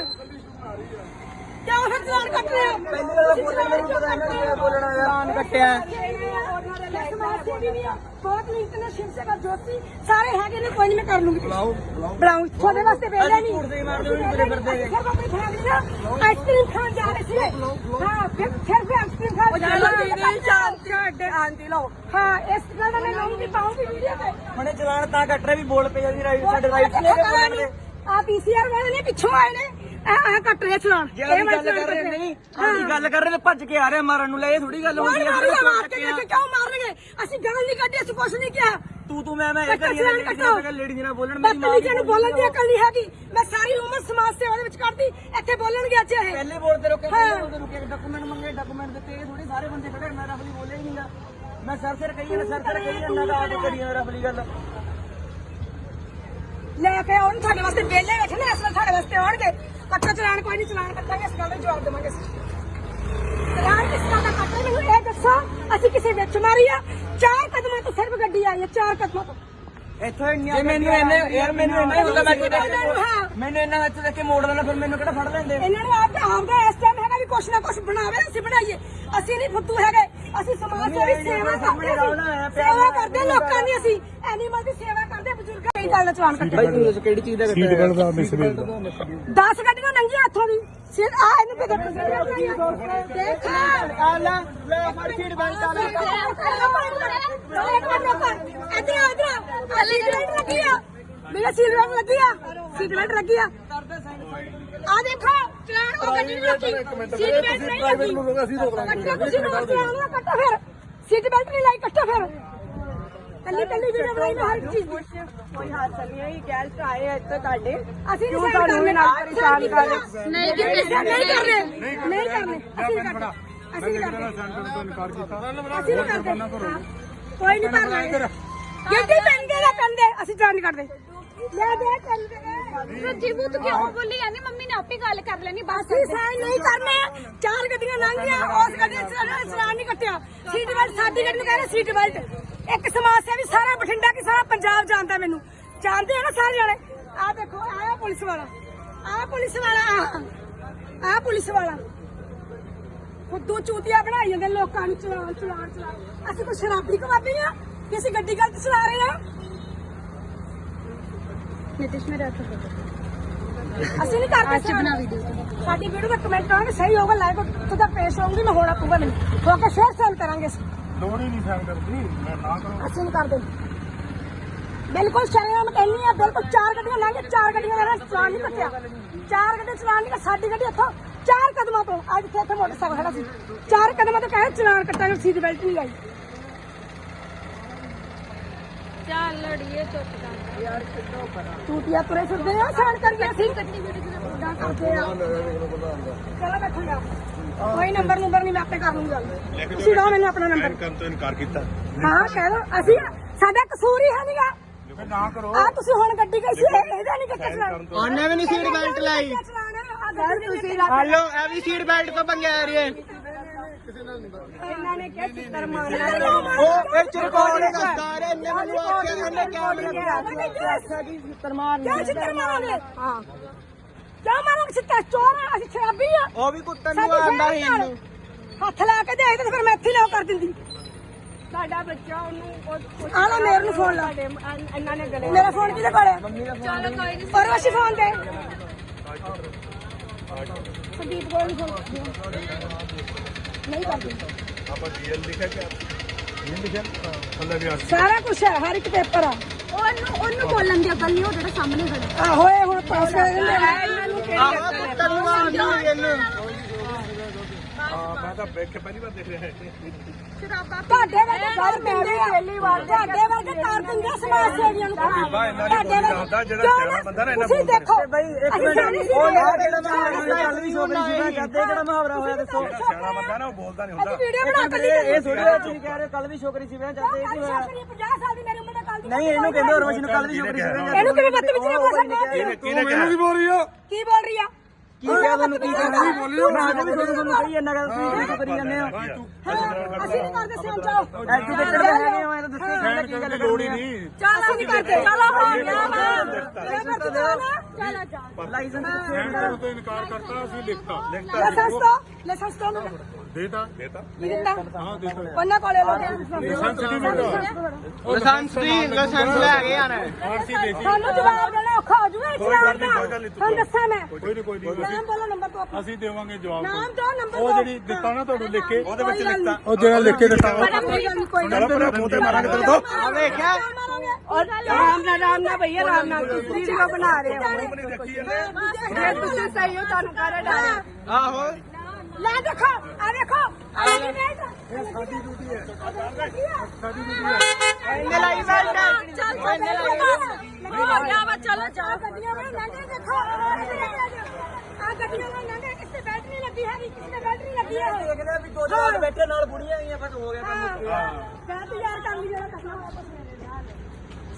ਚਲਾਨ ਕਿਉਂ ਫਿਰ ਚਲਾਨ ਕੱਟ ਰਹੇ ਹੋ। ਪਹਿਲੀ ਤਾਂ ਬੋਲਣ ਦਾ ਨਹੀਂ ਪਤਾ ਇਹਨਾਂ ਨੂੰ ਕਿਵੇਂ ਬੋਲਣਾ ਯਾਰ ਆਨ ਕੱਟਿਆ। ਬਹੁਤ ਮਿਹਨਤ ਨਾਲ ਸ਼ਿਵ ਸੇਵਾ ਜੋਤੀ ਸਾਰੇ ਹੈਗੇ ਨੇ ਕੋਈ ਨਹੀਂ ਮੈਂ ਕਰ ਲੂੰਗੀ। ਬੁਲਾਓ ਬੁਲਾਓ। ਤੁਹਾਡੇ ਵਾਸਤੇ ਵੇਲੇ ਨਹੀਂ ਝੂਠ ਦੇ ਮਾਰਦੇ ਹੋਏ ਬੜੇ ਫਿਰਦੇ ਨੇ। ਫਿਰ ਆਪਣੀ ਫੈਮਿਲੀ ਨਾਲ ਆਈਸਕ੍ਰੀਮ ਖਾਣ ਜਾ ਰਹੇ ਸੀ ਹਾਂ ਫਿਰ ਫਿਰ ਵੀ ਆਈਸਕ੍ਰੀਮ ਖਾਣ ਜਾ ਰਹੇ ਸੀ ਸ਼ਾਂਤੀ ਅੱਡੇ ਆਂਦੀ ਲਓ। ਹਾਂ ਇਸ ਗੱਲ ਦਾ ਮੈਂ ਲਾਉਂਗੀ ਪਾਉਂਗੀ ਵੀਡੀਓ ਤੇ। ਹੁਣੇ ਚਲਾਨ ਤਾਂ ਕੱਟ ਰਹੇ ਵੀ ਬੋਲ ਪਈ ਜਾਂਦੀ ਰਾਈਟ ਸਾਡੇ ਰਾਈਟ ਨੇ ਦੇ। ਆ ਪੀਸੀਆਰ ਵਾਲੇ ਨੇ ਪਿੱਛੋਂ ਆਏ ਨੇ। ਆ ਆ ਕੱਟ ਰਹੇ ਚਲਾਨ ਜੇ ਅਸੀਂ ਗੱਲ ਕਰ ਰਹੇ ਨਹੀਂ ਅਸੀਂ ਗੱਲ ਕਰ ਰਹੇ ਨੇ ਭੱਜ ਕੇ ਆ ਰਹੇ ਮਾਰਨ ਨੂੰ ਲੈ ਇਹ ਥੋੜੀ ਗੱਲ ਹੈ ਮਾਰਨਗੇ ਮਾਰ ਕੇ ਦੇਖੇ ਕਿਉਂ ਮਾਰਨਗੇ ਅਸੀਂ ਗਾਲ ਨਹੀਂ ਕੱਢੀ ਅਸੀਂ ਕੁਛ ਨਹੀਂ ਕਿਹਾ। ਤੂੰ ਤੂੰ ਮੈਂ ਮੈਂ ਇਹ ਕੱਟੋ ਕਰੀ ਚਲਾਨ ਕੱਟੋ। ਜਾਂਦਾ ਲੇਡੀ ਨਾਲ ਬੋਲਣ ਮੇਰੀ ਮਾਂ ਬਦਤਮੀਜ਼ੀ ਨੂੰ ਬੋਲਣ ਦੀ ਅਕਲ ਨਹੀਂ ਹੈਗੀ। ਮੈਂ ਸਾਰੀ ਉਮਰ ਸਮਾਜ ਸੇਵਾ ਦੇ ਵਿੱਚ ਕੱਢਦੀ ਇੱਥੇ ਬੋਲਣਗੇ ਅੱਜ ਇਹ। ਪਹਿਲੇ ਬੋਲਦੇ ਰੋਕੇ। ਪਹਿਲੇ ਬੋਲਦੇ ਰੋਕੇ ਡਾਕੂਮੈਂਟ ਮੰਗੇ ਡਾਕੂਮੈਂਟ ਦਿੱਤੇ ਇਹ ਥੋੜੀ ਸਾਰੇ ਬੰਦੇ ਖੜੇ ਮੈਂ ਰਫਲੀ ਬੋਲਿਆ ਹੀ ਨਹੀਂਗਾ। ਮੈਂ ਸਰ ਸਿਰ ਕਹੀ ਜਾਂਦਾ ਸਰ ਸਿਰ ਕਹੀ ਜਾਂਦਾ ਦਾ ਆਪ ਕਰੀ ਜਾਂਦਾ ਰਫਲੀ ਗੱਲ। ਲੈ ਕੇ ਆਉਣ ਸਾਡੇ ਵਾਸਤੇ ਵਿਹਲੇ ਬੈਠੇ ਨੇ ਇਸ ਵੇਲੇ ਸਾਡੇ ਵਾਸਤੇ ਆਉਣਗੇ। ਕੱਟਾ ਚਲਾਨ ਕੋਈ ਨਹੀਂ ਚਲਾਨ ਕੱਟਾਂਗੇ ਇਸ ਗੱਲ ਦਾ ਜਵਾਬ ਦੇਵਾਂਗੇ ਅਸੀਂ ਚਲਾਨ ਕਿਸ ਤਰ੍ਹਾਂ ਦਾ ਕੱਟਾ ਮੈਨੂੰ ਇਹ ਦੱਸੋ ਅਸੀਂ ਕਿਸੇ ਵਿੱਚ ਮਾਰੀ ਆ ਚਾਰ ਕਦਮਾਂ ਤੋਂ ਸਿਰਫ ਗੱਡੀ ਆਈ ਹੈ ਚਾਰ ਕਦਮਾਂ ਤੋਂ ਇੱਥੋਂ ਇੰਨੀਆਂ ਜੇ ਮੈਨੂੰ ਇਹਨੇ ਯਾਰ ਮੈਨੂੰ ਇੰਨਾ ਹੀ ਹੁੰਦਾ ਮੈਂ ਹਾਂ। ਮੈਨੂੰ ਇੰਨਾ ਵਿੱਚ ਦੇਖ ਕੇ ਮੋੜ ਦੇਣਾ ਫਿਰ ਮੈਨੂੰ ਕਿਹੜਾ ਫੜ ਲੈਂਦੇ ਇਹਨਾਂ ਨੂੰ ਆਪ ਆਪ ਦਾ ਇਸ ਟਾਈਮ ਹੈਗਾ ਵੀ ਕੁਛ ਨਾ ਕੁਛ ਬਣਾਵੇ ਅਸੀਂ ਬਣਾਈਏ ਅਸੀਂ ਨਹੀਂ ਫੁੱਦੂ ਹੈਗੇ ਅਸੀਂ ਸਮਾਜ ਸੇਵੀ ਸੇਵਾ ਕਰਦੇ ਸੇਵਾ ਕਰਦੇ ਲੋਕਾਂ ਦੀ ਅਸੀਂ ਐਨੀਮਲ ਦੀ ਸੇਵਾ ਕਰਦੇ ਬਜ਼ੁਰਗਾਂ ਦੀ ਗੱਲ ਦਾ ਚਲਾਨ ਕੱਟੇ ਬਾਈ ਤੂੰ ਦੱਸ ਕਿਹੜੀ ਚੀਜ਼ ਦਾ ਸੀਟ ਬੈਲਟ ਦਾ ਮਿਸਬਿਲ ਦਾ 10 ਗੱਡੀਆਂ ਲੰਘੀਆਂ ਇੱਥੋਂ ਦੀ ਸਿਰ ਆ ਇਹਨੂੰ ਪੇ ਦੇਖ ਦੇਖ ਆ ਲੈ ਲੈ ਫੜ ਸੀਟ ਬੈਲਟ ਆ ਲੈ ਇਧਰ ਆ ਇਧਰ ਆ ਸੀਟ ਬੈਲਟ ਲੱਗੀ ਆ ਮੇਰਾ ਸੀਟ ਬੈਲਟ ਲੱਗੀ ਆ। ਸੀਟ ਬੈਲਟ ਲੱਗੀ ਆ। ਆ ਦੇਖੋ ਚਲਾਨ ਉਹ ਗੱਡੀ ਨਹੀਂ ਲੱਗੀ। ਸੀਟ ਬੈਲਟ ਨਹੀਂ ਲੱਗੀ। ਨੂੰ ਲਾਂਗੇ। ਕੱਟੋ ਤੁਸੀਂ ਰੋਕ ਚਲਾਨ ਨਾ ਕੱਟੋ ਫਿਰ। ਸੀਟ ਬੈਲਟ ਨਹੀਂ ਲਾਈ ਕੱਟੋ ਫਿਰ। ਕੱਲੀ ਕੱਲੀ ਵੀਡੀਓ ਬਣਾਈ ਮੈਂ ਹਰ ਚੀਜ਼ ਦੀ। ਕੋਈ ਹਾਦਸਾ ਨਹੀਂ ਹੈ ਇਹ ਗੈਸਟ ਆਏ ਆ ਇੱਥੇ ਤੁਹਾਡੇ ਅਸੀਂ ਨਹੀਂ ਕਰਨੇ ਪਰੇਸ਼ਾਨ ਕਰ? ਨਹੀਂ ਕਰਨੇ। ਨਹੀਂ ਕਰਨੇ। ਨਹੀਂ ਕਰਨੇ। ਅਸੀਂ ਨਹੀਂ ਕਰਦੇ ਅਸੀਂ ਨਹੀਂ ਕਰਦੇ। ਕੋਈ ਨਹੀਂ ਭਰਨਾ। ਗੱਡੀ ਪੈਂਦੇ ਨਾ ਕੰਦੇ ਅਸੀਂ ਜਾਣ ਨਹੀਂ ਕਰਦੇ ਲੈ ਦੇ ਕੰਦੇ ਰੱਜੀਬੂ ਤੂੰ ਕਿਉਂ ਬੋਲੀ ਜਾਂਦੀ? ਮੰਮੀ ਨੇ ਆਪੇ ਗੱਲ ਕਰ ਲੈਣੀ ਬਸ ਅਸੀਂ ਸਾਈਨ ਨਹੀਂ ਕਰਨੇ। ਚਾਰ ਗੱਡੀਆਂ ਲੰਘੀਆਂ ਉਸ ਗੱਡੀ ਚ ਚਲਾਨ ਨਹੀਂ ਕੱਟਿਆ। ਸੀਟ ਬੈਲਟ ਸਾਡੀ ਗੱਡੀ ਨੂੰ ਕਹਿੰਦੇ ਸੀਟ ਬੈਲਟ। ਇੱਕ ਸਮਾਜ ਸੇਵੀ ਸਾਰਾ ਬਠਿੰਡਾ ਕੀ ਸਾਰਾ ਪੰਜਾਬ ਜਾਣਦਾ ਮੈਨੂੰ। ਜਾਣਦੇ ਆ ਨਾ ਸਾਰੇ ਜਣੇ? ਆਹ ਦੇਖੋ ਆਹ ਪੁਲਿਸ ਵਾਲਾ। ਆਹ ਪੁਲਿਸ ਵਾਲਾ ਆਹ। ਪੁਲਿਸ ਵਾਲਾ। ਖੁੱਦੂ ਚੂਤੀਆਂ ਬਣਾਈ ਜਾਂਦੇ ਲੋਕਾਂ ਨੂੰ ਚਲਾਨ ਚਲਾਨ ਚਲਾਨ ਅਸੀਂ ਕੋਈ ਸ਼ਰਾਬੀ ਕਬਾਬੀ ਆ। ਕਿ ਅਸੀਂ ਗੱਡੀ ਗਲਤ ਚਲਾ ਰਹੇ ਆ। ਨਿਤਿਸ਼ ਮੇਰੇ ਹੱਥ ਅਸੀਂ ਨਹੀਂ ਕਰਦੇ ਅੱਜ ਬਣਾ ਵੀਡੀਓ। ਸਾਡੀ ਵੀਡੀਓ ਦਾ ਕਮੈਂਟ ਕਰਾਂਗੇ ਸਹੀ ਹੋਗਾ ਲਾਈਕ ਤੱਕ ਪੇਸ਼ ਹੋਊਗੀ ਮੈਂ ਹੋਣਾ ਪਊਗਾ ਮੈਨੂੰ ਹੋ ਕੇ ਸ਼ੇਅਰ ਸੇਲ ਕਰਾਂਗੇ ਲੋੜ ਹੀ ਨਹੀਂ ਸਾਈਨ ਕਰਦੀ ਮੈਂ ਨਾ ਕਰੋ। ਅਸੀਂ ਨਹੀਂ ਕਰਦੇ। ਬਿਲਕੁਲ ਸ਼ਰਿਆਮ ਕਹਿੰਨੀ ਆ ਬਿਲਕੁਲ ਚਾਰ ਗੱਡੀਆਂ ਲੰਘੇ ਚਾਰ ਗੱਡੀਆਂ ਦਾ ਚਲਾਨ ਨਹੀਂ ਕੱਟਿਆ। ਚਾਰ ਗੱਡੀਆਂ ਚਲਾਨ ਨਹੀਂ ਸਾਡੀ ਗੱਡੀ ਇੱਥੋਂ ਚਾਰ ਕਦਮਾਂ ਤੋਂ ਅੱਜ ਇੱਥੇ ਇੱਥੇ ਮੋਟਰਸਾਈਕਲ ਖੜਾ ਸੀ। ਚਾਰ ਕਦਮਾਂ ਤੋਂ ਕਹਿੰਦੇ ਚਲਾਨ ਕੱਟਾਂਗੇ ਸੀਟ ਬੈਲਟ ਨਹੀਂ ਲਾਈ ਚੱਲ ਲੜੀਏ ਚੁੱਪ ਕਰ ਟੂਟੀਆਂ ਤੁਰੇ ਫਿਰਦੇ ਆ ਸਾਨ ਕਰਕੇ ਅਸੀਂ। ਗੱਡੀ ਗੱਡੀ ਕਰਦੇ ਆ ਚਲੋ ਬੈਠੋ ਜਾ। ਕੋਈ ਨੰਬਰ ਨੰਬਰ ਨਹੀਂ ਮੈਂ ਆਪੇ ਕਰ ਲੂੰਗੀ ਗੱਲ। ਤੁਸੀਂ ਦਿਓ ਮੈਨੂੰ ਆਪਣਾ ਨੰਬਰ। ਕਰਨ ਤੋਂ ਇਨਕਾਰ ਕੀਤਾ। ਹਾਂ ਕਹਿ ਦੋ। ਅਸੀਂ ਸਾਡਾ ਕਸੂਰ ਹੀ ਹੈ ਨਹੀਂਗਾ ਫਿਰ ਨਾ ਕਰੋ। ਆ ਤੁਸੀਂ ਹੁਣ ਗੱਡੀ ਗਈ ਸੀ ਇਹ- ਇਹਦਾ ਨਹੀਂ ਕੱਟਿਆ ਚਲਾਨ ਉਹਨੇ ਵੀ ਨਹੀਂ ਸੀਟ ਬੈਲਟ ਲਾਈ। ਸਰ ਤੁਸੀਂ ਹਲੋ ਇਹ ਵੀ ਸੀਟ ਬੈਲਟ ਤੋਂ ਪੰਗੇ ਆ ਰਹੀ ਹੈ ਇਹਨਾਂ ਨੇ ਕਿਹਾ ਚਿੱਤਰ ਮਾਰਨਾ ਉਹ ਇਹ ਚਰਕੌਣ ਕਰਦਾ ਰੇ ਇਹਨੇ ਮੈਨੂੰ ਆਖਿਆ ਇਹਨੇ ਕੈਮਰੇ ਆਖਿਆ ਕਿ ਚਿੱਤਰ ਮਾਰਨਾ ਕਿਆ ਚਿੱਤਰ ਮਾਰਾਂਗੇ ਹਾਂ। ਕਿਆ ਮਾਰਾਂਗੇ ਚਿੱਤਰ? ਚੋਰ ਆ ਅਸੀਂ ਸ਼ਰਾਬੀ ਆ। ਉਹ ਵੀ ਸਾਡੀ ਨੂੰ ਆਂਦਾ ਨਾਲ ਇਹਨੂੰ। ਹੱਥ ਲਾ ਕੇ ਦੇਖਦੇ ਤੇ ਫਿਰ ਮੈਂ ਇੱਥੇ ਹੀ ਲੋ ਕਰ ਦਿੰਦੀ। ਸਾਡਾ ਬੱਚਾ ਉਹਨੂੰ ਆ ਲੈ ਮੇਰੇ ਨੂੰ ਫੋਨ ਲਾ। ਇਹਨਾਂ ਨੇ ਗਲੇ ਮੇਰਾ ਫੋਨ ਕਿਹਦੇ ਕੋਲ ਹੈ? ਚਲੋ ਕੋਈ ਨਹੀਂ। ਔਰ ਵਸ਼ੀ ਫੋਨ ਦੇ। ਸੰਦੀਪ ਕੋਲ ਨਹੀਂ ਫੋਨ। ਨਹੀਂ ਕਰਦੀ। ਆਪਾਂ ਡੀਐਲ ਲਿਖਿਆ ਕਿ ਨਹੀਂ ਲਿਖਿਆ? ਥੱਲੇ ਵੀ ਆ ਸਾਰਾ ਕੁਝ ਹੈ ਹਰ ਇੱਕ ਪੇਪਰ ਆ। ਉਹਨੂੰ ਉਹਨੂੰ ਬੋਲਣ ਦੀ ਅਕਲ ਨਹੀਂ ਉਹ ਜਿਹੜਾ ਸਾਹਮਣੇ ਖੜਾ। ਆਹੋ ਇਹ ਹੁਣ ਪਾਸ ਕਰ ਇਹਨਾਂ ਸੀ ਇਹਨੂੰ ਹਾਂ? ਮੈਂ ਤਾਂ ਵੇਖ ਕੇ ਪਹਿਲੀ ਵਾਰ ਦੇਖ ਰਿਹਾ ਹੈ ਤੁਹਾਡੇ ਵਰਗੇ ਕਰ ਦਿੰਦੇ ਆ। ਪਹਿਲੀ ਵਾਰ ਤੁਹਾਡੇ ਵਰਗੇ ਕਰ ਦਿੰਦੇ ਆ ਸਮਾਜ ਸੇਵੀਆਂ ਨੂੰ ਬੀਬਾ ਇਹਨਾਂ ਦੀ ਬੋਲੀ ਦੱਸਦਾ, ਜਿਹੜਾ ਕਿਉਂ ਸਿਆਣਾ ਬੰਦਾ ਨਾ ਇਹਨਾਂ ਤੁਸੀਂ ਬੋਲਦੇ। ਦੇਖੋ ਬਈ ਇੱਕ ਅਸੀਂ ਸਾਰੇ ਮਿੰਟ ਸੀ ਉਹ ਬੋਲਦੇ। ਯਾਰ ਜਿਹੜਾ ਮੁਹਾਵਰਾ ਹੋਇਆ ਕੱਲ ਵੀ ਛੋਕਰੀ ਸੀ ਮੈਂ ਕਹਤੇ ਕਿਹੜਾ ਮੁਹਾਵਰਾ ਹੋਇਆ ਦੱਸੋ। ਜਿਹੜਾ ਸਿਆਣਾ ਬੰਦਾ ਨਾ ਉਹ ਬੋਲਦਾ ਨਹੀਂ ਹੁੰਦਾ। ਵੀਡੀਓ ਬਣਾ ਕੇ ਇਹ ਇਹ ਥੋੜੀ ਹੋਇਆ ਤੁਸੀਂ ਕਹਿ ਰਹੇ ਹੋ ਕੱਲ ਵੀ ਛੋਕਰੀ ਸੀ ਮੈਂ ਇਹ ਕੀ ਹੋਇਆ 50 ਸਾਲ ਦੀ ਮੇਰੀ ਉਮਰ ਦਾ ਕੱਲ ਦੀ ਨਹੀਂ ਇਹਨੂੰ ਕਹਿੰਦੇ ਹੋਰ ਮਸ਼ੀਨ ਕੱਲ ਵੀ ਛੋਕਰੀ ਸੀ ਮੈਂ ਇਹਨੂੰ ਕਿਵੇਂ ਬੱਤ ਵਿੱਚ ਨਹੀਂ ਬੋਲ ਸਕਦੇ ਕਿਹਨੇ ਕਿਹਾ ਬੋਲ ਰਹੀ ਹੋ ਕੀ ਬੋਲ ਰਹੀ ਆ? ਕੀ ਕਿਹਾ ਤੁਹਾਨੂੰ ਕੀ ਕਿਹਾ ਮੈਂ ਅੱਜ ਵੀ ਤੁਹਾਨੂੰ ਤੁਹਾਨੂੰ ਕਹੀ ਜਾਂਦਾ ਕਿ ਤੁਸੀਂ ਕੀ ਕਰੀ ਜਾਂਦੇ। ਹੋ। ਅਸੀਂ ਨਹੀਂ ਕਰਦੇ ਸਿਆਂ ਜਾਓ। ਐਜੂਕੇਟਡ ਹੈਗੇ ਹੋ ਐ ਤਾਂ ਦੱਸੋ ਕੀ ਕੀ ਗੱਲ ਲੋੜ ਹੀ। ਨਹੀਂ ਚੱਲ ਅਸੀਂ ਨਹੀਂ ਕਰਦੇ। ਚਲੋ ਹੋ ਗਿਆ ਵਾ ਚਲੋ ਜਾ। ਲਾਇਸੈਂਸ ਸੈਂਡ ਕਰਨ ਤੋਂ ਇਨਕਾਰ ਕਰਤਾ ਅਸੀਂ ਲਿਖਤਾ। ਲਿਖਤਾ। ਲਾਇਸੈਂਸ ਤੋਂ ਲਾਇਸੈਂਸ ਤੋਂ ਦੇਤਾ? ਦੇਤਾ। ਦਿੱਤਾ? ਹਾਂ ਦੇਤਾ। ਉਹਨਾਂ ਕੋਲੇ ਲੋਕ। ਲਾਇਸੈਂਸ ਦਿੱਤਾ ਲਾਇਸੈਂਸ ਦੀ ਲਾਇਸੈਂਸ ਲੈ ਕੇ ਆਣਾ। ਆਰਸੀ ਦੇਤੀ ਸਾਨੂੰ ਜਵਾਬ ਦੇਣਾ ਹੋ ਜੂਗਾ ਇਸ ਨਾਮ ਦਾ ਨਹੀਂ, ਤੁਹਾਨੂੰ ਦੱਸਾਂ ਮੈਂ। ਕੋਈ ਨਹੀਂ ਕੋਈ ਨਹੀਂ ਨਾਮ ਬੋਲੋ ਨੰਬਰ ਤੋਂ ਆਪਣਾ। ਅਸੀਂ ਦੇਵਾਂਗੇ ਜਵਾਬ ਨਾਮ ਦੋ ਨੰਬਰ ਉਹ ਜਿਹੜੀ ਦਿੱਤਾ ਨਾ ਤੁਹਾਨੂੰ ਲਿਖ ਕੇ। ਉਹਦੇ ਵਿੱਚ ਲਿਖਤਾ। ਉਹ ਜਿਹੜਾ ਲਿਖ ਕੇ ਦਿੱਤਾ ਕੋਈ ਨਹੀਂ ਕੋਈ ਗੱਲ ਚਲੋ ਫਿਰ ਮੋਤੇ ਮਾਰਾਂਗੇ ਤੇਰੇ ਤੋਂ ਆ ਵੇਖਿਆ? ਔਰ ਰਾਮ ਨਾਲ ਰਾਮ ਨਾਲ ਭਈਆ ਰਾਮ ਨਾਲ। ਤੁਸੀਂ ਵੀਡੀਓ ਬਣਾ ਰਹੇ ਹੋ। ਜੇ ਤੁਸੀਂ ਸਹੀ ਹੋ ਤੁਹਾਨੂੰ ਕਰ ਡਾਲੇ ਆਹੋ। ਲੈ ਦੇਖੋ ਆ ਦੇਖੋ। ਆ ਨਹੀਂ ਸਾਡੀ ਡਿਊਟੀ ਹੈ। ਸਾਡੀ ਡਿਊਟੀ ਹੈ। ਇਹਨੇ ਲਾਈ ਬੈਠ। ਚੱਲ ਚੱਲ ਨਹੀਂ ਹੋ ਗਿਆ ਵਾ ਚਲੋ ਜਾ ਗੱਡੀਆਂ ਵਿੱਚ ਲੰਘੇ ਦੇਖੋ। ਆ ਗੱਡੀਆਂ ਵਿੱਚ ਲੰਘੇ ਕਿਸੇ ਬੈਟਰੀ ਲੱਗੀ ਹੈ ਕਿਸੇ ਦੇ ਬੈਟਰੀ ਲੱਗੀ ਹੈ ਦੇਖਦੇ ਆ ਵੀ ਦੋ ਜਵਾਨ ਬੈਠੇ ਨਾਲ ਬੁੜੀਆਂ ਆਈਆਂ ਬਸ ਹੋ ਗਿਆ ਕੰਮ ਬੈਟ ਯਾਰ ਕੰਮ ਜਿਹੜਾ ਕਰਨਾ ਵਾਪਸ ਮੇਰੇ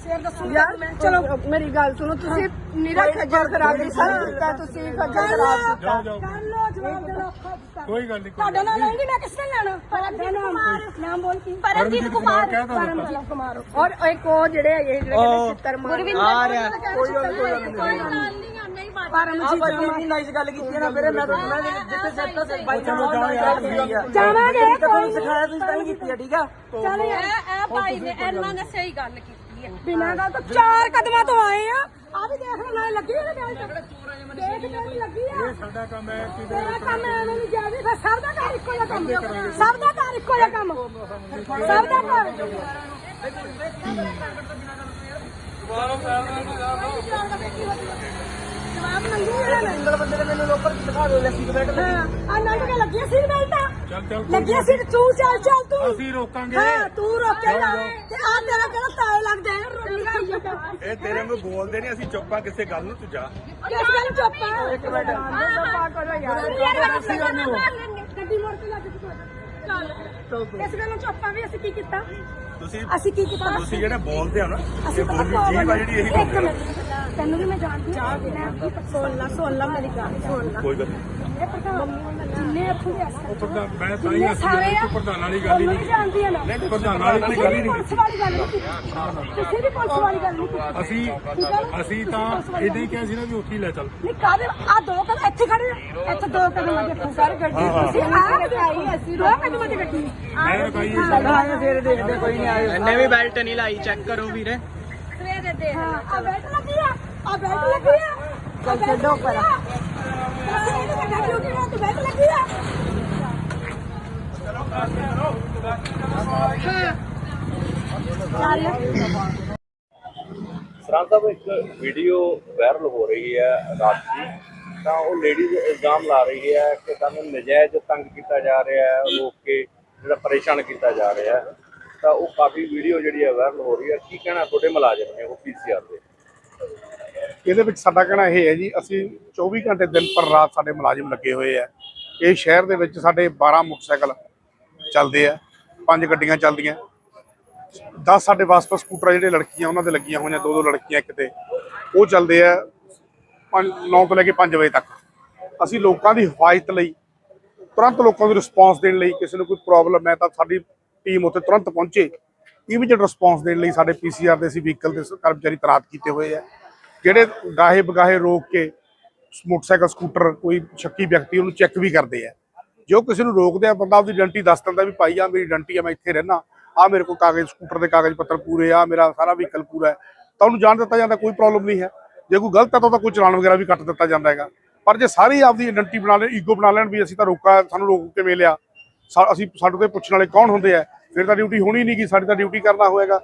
ਨਾਲ ਸ਼ੇਰ ਦੱਸੂ ਯਾਰ ਚਲੋ ਮੇਰੀ ਗੱਲ ਸੁਣੋ ਤੁਸੀਂ ਨਿਰਾ ਖੱਜਲ ਖਰਾਬੀ ਸਭ ਕੀਤਾ ਤੁਸੀਂ ਖੱਜਲ ਖਰਾਬ ਕੀਤਾ। ਜਾਓ ਜਾਓ। ਕਰ ਲੋ ਜਵਾਬ ਦੇ ਲੋ ਔਖਾ ਦਿੱਤਾ। ਕੋਈ ਗੱਲ ਨਹੀਂ ਤੁਹਾਡਾ ਨਾਮ ਲੈਂਗੀ ਮੈਂ ਕਿਸ ਨੇ ਲੈਣਾ ਪਰਮਜੀਤ ਕੁਮਾਰ। ਨਾਮ ਬੋਲ ਕੀ? ਪਰਮਜੀਤ ਕੁਮਾਰ। ਕਹਿ ਦੋ ਪਰਮਜੀਤ ਕੁਮਾਰ। ਔਰ ਇੱਕ ਉਹ ਜਿਹੜੇ ਹੈਗੇ ਜਿਹੜੇ ਕਹਿੰਦੇ ਚਿੱਤਰ ਮਾਰ ਆ। ਰਿਹਾ ਕੋਈ ਗੱਲ ਕੋਈ ਗੱਲ ਨਹੀਂ। ਆ ਪਰਮਜੀਤ ਬਸ ਇੰਨੀ ਨਾਈਸ ਗੱਲ ਕੀਤੀ ਹੈ ਨਾ ਵੀਰੇ ਮੈਂ ਤਾਂ ਮੈਂ ਜਿੱਥੇ ਸੈੱਟ ਤੋਂ ਬਾਈ ਚਲੋ ਜਾਓ ਯਾਰ। ਜਾਵਾਂਗੇ ਕੋਈ ਤੁਹਾਨੂੰ ਸਿਖਾਇਆ ਤੁਸੀਂ ਤਾਂ ਹੀ ਕੀਤੀ ਹੈ ਠੀਕ ਆ ਚੱਲ ਯਾਰ ਇਹ ਭਾਈ ਨੇ ਇਹਨਾਂ ਨੇ ਸਹੀ ਗੱਲ ਕੀਤੀ। ਬਿਨਾਂ ਗੱਲ ਤੋਂ ਚਾਰ ਕਦਮਾਂ ਤੋਂ ਆਏ ਆ। ਆ ਵੀ ਦੇਖ ਲੈ ਨਾਲ ਲੱਗੀ ਦੇਖ ਆ ਇਹ ਸਾਡਾ ਕੰਮ ਹੈ ਕਿ ਤੇਰਾ ਕੰਮ ਐਵੇਂ ਨਹੀਂ ਜਾਵੇ ਫਿਰ ਸਭ ਦਾ ਘਰ ਇੱਕੋ ਜਿਹਾ ਕੰਮ ਸਭ ਦਾ ਘਰ ਇੱਕੋ ਜਿਹਾ ਕੰਮ। ਸਭ ਦਾ ਘਰ। ਜਵਾਬ ਮੰਗੀ ਇਹਨਾਂ ਨੇ। ਸਿੰਗਲ ਬੰਦੇ ਨੇ ਮੈਨੂੰ ਲੋਕਲ ਦਿਖਾ ਦਿਓ ਲੱਸੀ ਦੇ ਬੈਠ ਹਾਂ ਆ ਨੰਗ ਕੇ ਲੱਗਿਆ ਸੀ ਬੈਲਟਾਂ ਚੱਲ ਚੱਲ ਕੋਈ ਲੱਗਿਆ ਸੀ ਤੂੰ ਚੱਲ ਚੱਲ ਤੂੰ। ਅਸੀਂ ਰੋਕਾਂਗੇ। ਹਾਂ ਤੂੰ ਰੋਕੇਗਾ ਤੇ ਆ ਤੇਰਾ ਕਿਹੜਾ ਤਾਏ ਲੱਗਦਾ ਹੈ ਰੋਟੀ ਖਾਈ ਇਹ ਤੇਰੇ ਨੂੰ ਬੋਲਦੇ ਨਹੀਂ ਅਸੀਂ ਚੁੱਪਾਂ ਕਿਸੇ ਗੱਲ ਨੂੰ ਤੂੰ ਜਾ। ਕਿਸ ਗੱਲ ਚੁੱਪ ਆ? ਇੱਕ ਮਿੰਟ। ਗੱਡੀ ਮੋੜ ਕੇ ਲੱਗ ਚੱਲ। ਇਸ ਗੱਲ ਨੂੰ ਚੁੱਪ ਵੀ ਅਸੀਂ ਕੀ ਕੀਤਾ? ਤੁਸੀਂ ਅਸੀਂ ਕੀ ਕੀਤਾ? ਤੁਸੀਂ ਜਿਹੜੇ ਬੋਲਦੇ ਹੋ ਨਾ ਅਸੀਂ ਬੋਲੀ ਜੀਵ ਆ ਜਿਹੜੀ ਇਹੀ ਤੈਨੂੰ ਵੀ ਮੈਂ ਜਾਣਦੀ ਹਾਂ। ਮੈਂ ਸੁਣ ਲਾ। ਸੁਣ ਲਾ ਮੇਰੀ ਗੱਲ। ਸੁਣ ਲਾ ਕੋਈ ਗੱਲ ਨਹੀਂ। ਜਿੰਨੇ ਇੱਥੋਂ ਦੇ ਉਹ ਪ੍ਰਧਾਨ ਮੈਂ ਤਾਂ ਹੀ ਸਾਰੇ ਆ? ਤੂੰ ਪ੍ਰਧਾਨ ਵਾਲੀ ਗੱਲ ਹੀ ਨਹੀਂ ਜਾਣਦੀ ਆ ਨਾ। ਨਹੀਂ ਪ੍ਰਧਾਨ ਵਾਲੀ ਗੱਲ ਹੀ ਨਹੀਂ। ਪੁਲਿਸ ਵਾਲੀ ਗੱਲ ਨਹੀਂ ਕਿਸੇ ਵੀ ਪੁਲਿਸ ਵਾਲੀ ਗੱਲ ਨਹੀਂ ਅਸੀਂ ਅਸੀਂ ਤਾਂ ਇਦਾਂ ਹੀ ਕਿਹਾ ਸੀ ਨਾ ਵੀ ਉੱਥੇ ਹੀ ਲੈ ਚੱਲ। ਨਹੀਂ ਕਾਦੇ ਆ ਦੋ ਕਦਮ ਇੱਥੇ ਖੜੇ ਆ। ਇੱਥੇ ਦੋ ਕਦਮ ਆ। ਦੇਖੋ ਸਾਰੇ ਗੱਡੀ ਤੁਸੀਂ ਆ ਆਈ ਅਸੀਂ ਦੋ ਕਦਮ ਦੀ ਗੱਡੀ ਮੈਂ ਕਹੀ ਆਏ ਫੇਰ ਦੇਖਦੇ ਕੋਈ ਨਹੀਂ ਆਏ ਇਹਨੇ ਵੀ ਬੈਲਟ ਨਹੀਂ ਲਾਈ ਚੈੱਕ ਕਰੋ ਵੀਰੇ। ਸਵੇਰੇ ਦੇ ਹਾਂ ਆ ਬੈਠ ਲੱਗੀ ਆ ਆ ਬੈਠ ਲੱਗੀ ਆ। ਚੱਲ ਛੱਡੋ ਪਰ ਡਿਊਟੀ ਸਰਾਂ ਸਾਹਿਬ ਇੱਕ ਵੀਡੀਓ ਵਾਇਰਲ ਹੋ ਰਹੀ ਹੈ ਰਾਤ ਦੀ। ਤਾਂ ਉਹ ਲੇਡੀਜ਼ ਇਲਜ਼ਾਮ ਲਾ ਰਹੀ ਹੈ ਕਿ ਸਾਨੂੰ ਨਜਾਇਜ਼ ਤੰਗ ਕੀਤਾ ਜਾ ਰਿਹਾ ਹੈ ਲੋਕ ਕੇ ਜਿਹੜਾ ਪਰੇਸ਼ਾਨ ਕੀਤਾ ਜਾ ਰਿਹਾ ਹੈ। ਤਾਂ ਉਹ ਕਾਫੀ ਵੀਡੀਓ ਜਿਹੜੀ ਹੈ ਵਾਇਰਲ ਹੋ ਰਹੀ ਹੈ। ਕੀ ਕਹਿਣਾ ਤੁਹਾਡੇ ਮੁਲਾਜ਼ਮ ਨੇ ਉਹ ਪੀਸੀਆਰ ਦੇ ਇਹਦੇ ਵਿੱਚ ਸਾਡਾ ਕਹਿਣਾ ਇਹ ਹੈ ਜੀ, ਅਸੀਂ 24 ਘੰਟੇ ਦਿਨ ਪਰ ਰਾਤ ਸਾਡੇ ਮੁਲਾਜ਼ਮ ਲੱਗੇ ਹੋਏ ਆ। ਇਹ ਸ਼ਹਿਰ ਦੇ ਵਿੱਚ ਸਾਡੇ 12 ਮੋਟਰਸਾਈਕਲ ਚੱਲਦੇ ਆ, ਪੰਜ ਗੱਡੀਆਂ ਚੱਲਦੀਆਂ। 10 ਸਾਡੇ ਵਾਸਪਾ ਸਕੂਟਰ ਜਿਹੜੇ ਲੜਕੀਆਂ, ਉਹਨਾਂ ਦੇ ਲੱਗੀਆਂ ਹੋਈਆਂ, ਦੋ ਦੋ ਲੜਕੀਆਂ ਕਿਤੇ ਉਹ ਚੱਲਦੇ ਆ 9 ਤੋਂ ਲੈ ਕੇ 5 ਵਜੇ ਤੱਕ। ਅਸੀਂ ਲੋਕਾਂ ਦੀ ਹਿਫਾਜ਼ਤ ਲਈ, ਤੁਰੰਤ ਲੋਕਾਂ ਨੂੰ ਰਿਸਪੌਂਸ ਦੇਣ ਲਈ ਕਿਸੇ ਨੂੰ ਕੋਈ ਪ੍ਰੋਬਲਮ ਹੈ ਤਾਂ ਸਾਡੀ ਟੀਮ ਉੱਥੇ ਤੁਰੰਤ ਪਹੁੰਚੇ। ਇਮੀਡੀਏਟ ਰਿਸਪੌਂਸ ਦੇਣ ਲਈ ਸਾਡੇ ਪੀਸੀਆਰ ਦੇ ਅਸੀਂ ਵਹੀਕਲ ਦੇ ਕਰਮਚਾਰੀ ਤੈਨਾਤ ਕੀਤੇ ਹੋਏ ਆ। ਜਿਹੜੇ ਗਾਹੇ ਬਗਾਹੇ ਰੋਕ ਕੇ ਮੋਟਰਸਾਈਕਲ, ਸਕੂਟਰ, ਕੋਈ ਸ਼ੱਕੀ ਵਿਅਕਤੀ ਉਹਨੂੰ ਚੈੱਕ ਵੀ ਕਰਦੇ ਆ। ਜੋ ਕਿਸੇ ਨੂੰ ਰੋਕਦੇ ਆ, ਬੰਦਾ ਆਪਦੀ ਆਇਡੈਂਟੀ ਦੱਸ ਦਿੰਦਾ ਵੀ ਭਾਈ ਆ ਮੇਰੀ ਆਇਡੈਂਟੀ ਆ, ਮੈਂ ਇੱਥੇ ਰਹਿਣਾ ਆ ਮੇਰੇ ਕੋਲ ਕਾਗਜ਼, ਸਕੂਟਰ ਦੇ ਕਾਗਜ਼ ਪੱਤਰ ਪੂਰੇ ਆ, ਮੇਰਾ ਸਾਰਾ ਵਹੀਕਲ ਪੂਰਾ ਹੈ। ਤਾਂ ਉਹਨੂੰ ਜਾਣ ਦਿੱਤਾ ਜਾਂਦਾ, ਕੋਈ ਪ੍ਰੋਬਲਮ ਨਹੀਂ ਹੈ। ਜੇ ਕੋਈ ਗਲਤ ਹੈ ਤਾਂ ਉਹਦਾ ਕੋਈ ਚਲਾਨ ਵਗੈਰਾ ਵੀ ਕੱਟ ਦਿੱਤਾ ਜਾਂਦਾ ਹੈਗਾ। ਪਰ ਜੇ ਸਾਰੇ ਆਪਦੀ ਆਇਡੈਂਟੀ ਬਣਾ ਲੈਣ ਈਗੋ ਬਣਾ ਲੈਣ ਵੀ ਅਸੀਂ ਤਾਂ ਰੋਕਾ, ਸਾਨੂੰ ਰੋਕ ਕੇ ਮਿਲਿਆ। ਸਾ- ਅਸੀਂ ਸਾਡੇ ਤੋਂ ਪੁੱਛਣ ਵਾਲੇ ਕੌਣ ਹੁੰਦੇ ਆ? ਫਿਰ ਤਾਂ ਡਿਊਟੀ ਹੋਣੀ ਨਹੀਂ ਗੀ, ਸਾਡੀ ਤਾਂ ਡਿਊਟੀ ਕਰਨਾ ਹੋਏਗਾ।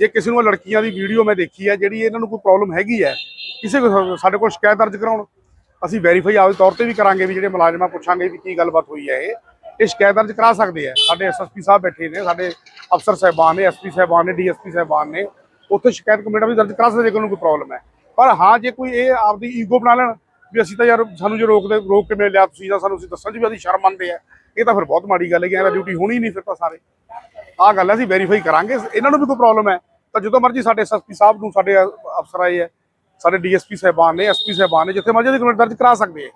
ਜੇ ਕਿਸੇ ਨੂੰ ਲੜਕੀਆਂ ਦੀ ਵੀਡੀਓ ਮੈਂ ਦੇਖੀ ਹੈ, ਜਿਹੜੀ ਇਹਨਾਂ ਨੂੰ ਕੋਈ ਪ੍ਰੋਬਲਮ ਹੈਗੀ ਹੈ, ਕਿਸੇ ਕੋਲ ਸਾਡੇ ਕੋਲ ਸ਼ਿਕਾਇਤ ਦਰਜ ਕਰਾਉਣ, ਅਸੀਂ ਵੈਰੀਫਾਈ ਆਪਦੇ ਤੌਰ ਤੇ ਵੀ ਕਰਾਂਗੇ ਵੀ ਜਿਹੜੇ ਮੁਲਾਜ਼ਮਾਂ ਪੁੱਛਾਂਗੇ ਵੀ ਕੀ ਗੱਲਬਾਤ ਹੋਈ ਹੈ ਇਹ ਇਹ ਸ਼ਿਕਾਇਤ ਦਰਜ ਕਰਾ ਸਕਦੇ ਆ ਸਾਡੇ ਐਸਐਸਪੀ ਸਾਹਿਬ ਬੈਠੇ ਨੇ, ਸਾਡੇ ਅਫਸਰ ਸਾਹਿਬਾਨ ਨੇ ਐਸਪੀ ਸਾਹਿਬਾਨ ਨੇ ਡੀਐਸਪੀ ਸਾਹਿਬਾਨ ਨੇ, ਉੱਥੇ ਸ਼ਿਕਾਇਤ ਕਮੇਟੀ ਵੀ ਦਰਜ ਕਰਾ ਸਕਦੇ ਜੇ ਕੋਈ ਪ੍ਰੋਬਲਮ ਹੈ। ਪਰ ਹਾਂ, ਜੇ ਕੋਈ ਇਹ ਆਪਦੀ ਈਗੋ ਬਣਾ ਲੈਣ, ਵੀ ਅਸੀਂ ਤਾਂ ਯਾਰ ਸਾਨੂੰ ਜੇ ਰੋਕਦੇ, ਰੋਕ ਕੇ ਮਿਲ ਲਿਆ ਤੁਸੀਂ ਤਾਂ ਸਾਨੂੰ ਅਸੀਂ ਦੱਸਣ ਜੀ ਵੀ ਅਸੀਂ ਸ਼ਰਮ ਮੰਨਦੇ ਆ, ਇਹ ਤਾਂ ਫਿਰ ਬਹੁਤ ਮਾੜੀ ਗੱਲ ਹੈ ਕਿ ਇਹਦਾ ਡਿਊਟੀ ਹੋਣੀ ਨਹੀਂ ਫਿਰ ਤਾਂ ਸਾਰੇ। ਆਹ ਗੱਲ ਹੈ, ਅਸੀਂ ਵੈਰੀਫਾਈ ਕਰਾਂਗੇ। ਇਹਨਾਂ ਨੂੰ ਵੀ ਕੋਈ ਪ੍ਰੋਬਲਮ ਹੈ। ਤਾਂ ਜਦੋਂ ਮਰਜ਼ੀ ਸਾਡੇ ਐਸਐਸਪੀ ਸਾਹਿਬ ਨੂੰ, ਸਾਡੇ ਅਫਸਰ ਆਏ ਹੈ, ਸਾਡੇ ਡੀਐਸਪੀ ਸਾਹਿਬਾਨ ਨੇ ਐਸਪੀ ਸਾਹਿਬਾਨ ਨੇ, ਜਿੱਥੇ ਮਰਜ਼ੀ ਦੀ ਕੰਪਲੇਂਟ ਦਰਜ ਕਰਾ ਸਕਦੇ ਆ